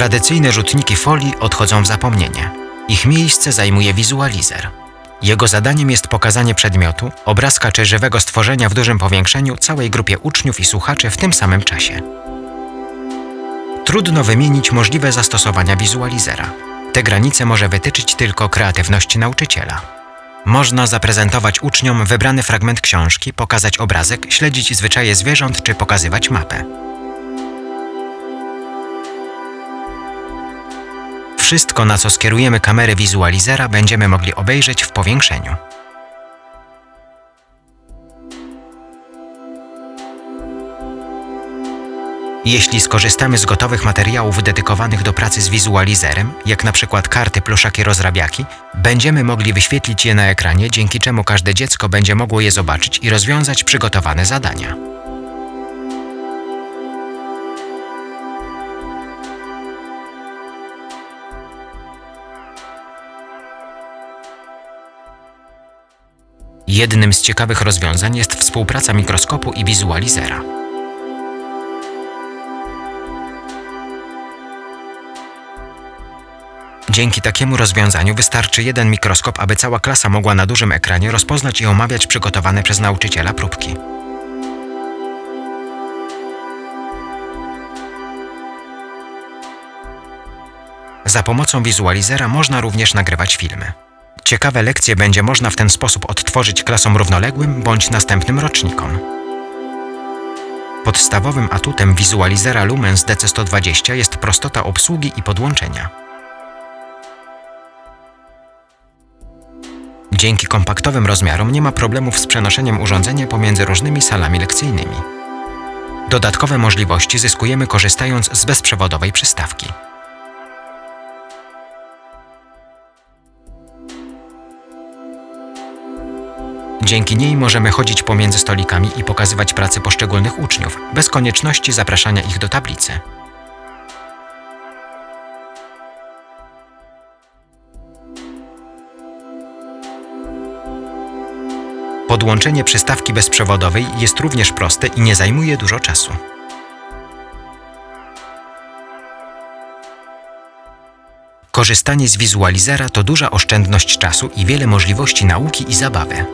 Tradycyjne rzutniki folii odchodzą w zapomnienie. Ich miejsce zajmuje wizualizer. Jego zadaniem jest pokazanie przedmiotu, obrazka czy żywego stworzenia w dużym powiększeniu całej grupie uczniów i słuchaczy w tym samym czasie. Trudno wymienić możliwe zastosowania wizualizera. Te granice może wytyczyć tylko kreatywność nauczyciela. Można zaprezentować uczniom wybrany fragment książki, pokazać obrazek, śledzić zwyczaje zwierząt czy pokazywać mapę. Wszystko, na co skierujemy kamerę wizualizera, będziemy mogli obejrzeć w powiększeniu. Jeśli skorzystamy z gotowych materiałów dedykowanych do pracy z wizualizerem, jak na przykład karty, pluszaki, rozrabiaki, będziemy mogli wyświetlić je na ekranie, dzięki czemu każde dziecko będzie mogło je zobaczyć i rozwiązać przygotowane zadania. Jednym z ciekawych rozwiązań jest współpraca mikroskopu i wizualizera. Dzięki takiemu rozwiązaniu wystarczy jeden mikroskop, aby cała klasa mogła na dużym ekranie rozpoznać i omawiać przygotowane przez nauczyciela próbki. Za pomocą wizualizera można również nagrywać filmy. Ciekawe lekcje będzie można w ten sposób odtworzyć klasom równoległym bądź następnym rocznikom. Podstawowym atutem wizualizera Lumens DC120 jest prostota obsługi i podłączenia. Dzięki kompaktowym rozmiarom nie ma problemów z przenoszeniem urządzenia pomiędzy różnymi salami lekcyjnymi. Dodatkowe możliwości zyskujemy korzystając z bezprzewodowej przystawki. Dzięki niej możemy chodzić pomiędzy stolikami i pokazywać pracę poszczególnych uczniów, bez konieczności zapraszania ich do tablicy. Podłączenie przystawki bezprzewodowej jest również proste i nie zajmuje dużo czasu. Korzystanie z wizualizera to duża oszczędność czasu i wiele możliwości nauki i zabawy.